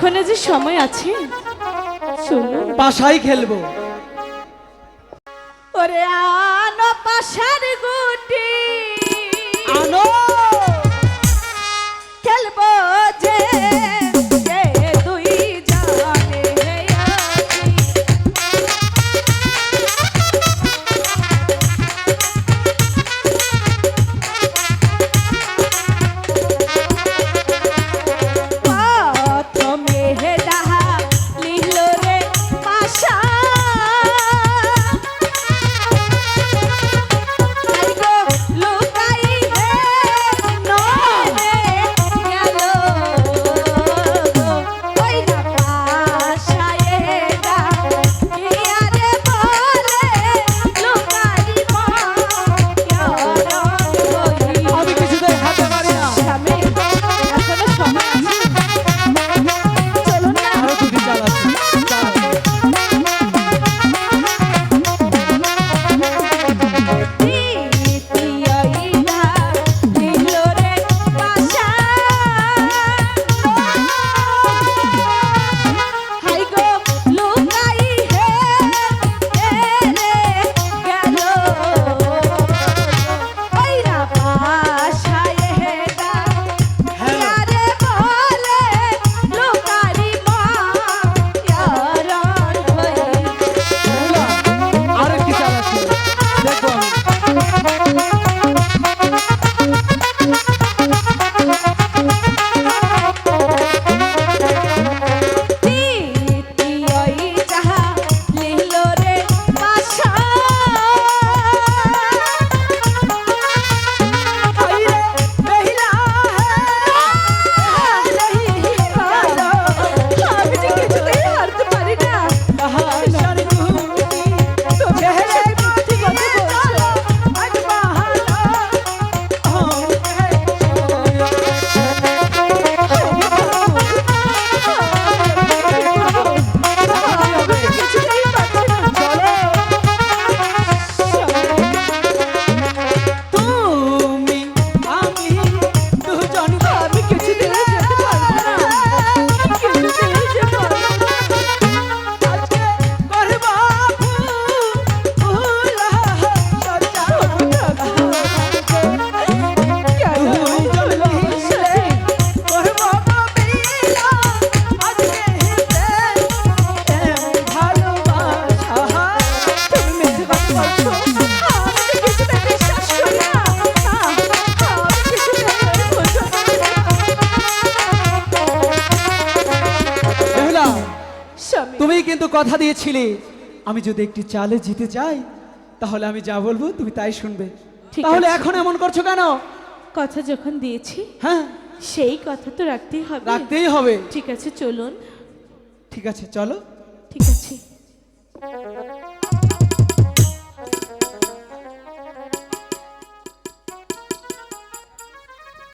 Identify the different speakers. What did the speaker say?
Speaker 1: এখনও যে সময় আছে শোনো
Speaker 2: পাশাই খেলব।
Speaker 1: ওরে আনো পাশার গুটি।
Speaker 2: আনো তুমি কিন্তু কথা দিয়েছিলে আমি যদি একটি চালে জিতে যাই তাহলে আমি যা বলব তুমি তাই শুনবে। তাহলে এখন এমন করছ কেন?
Speaker 1: কথা যখন দিয়েছি
Speaker 2: হ্যাঁ।
Speaker 1: সেই কথা তো রাখতেই হবে।
Speaker 2: রাখতেই হবে।
Speaker 1: ঠিক আছে চলুন।
Speaker 2: ঠিক আছে চলো।
Speaker 1: ঠিক আছে।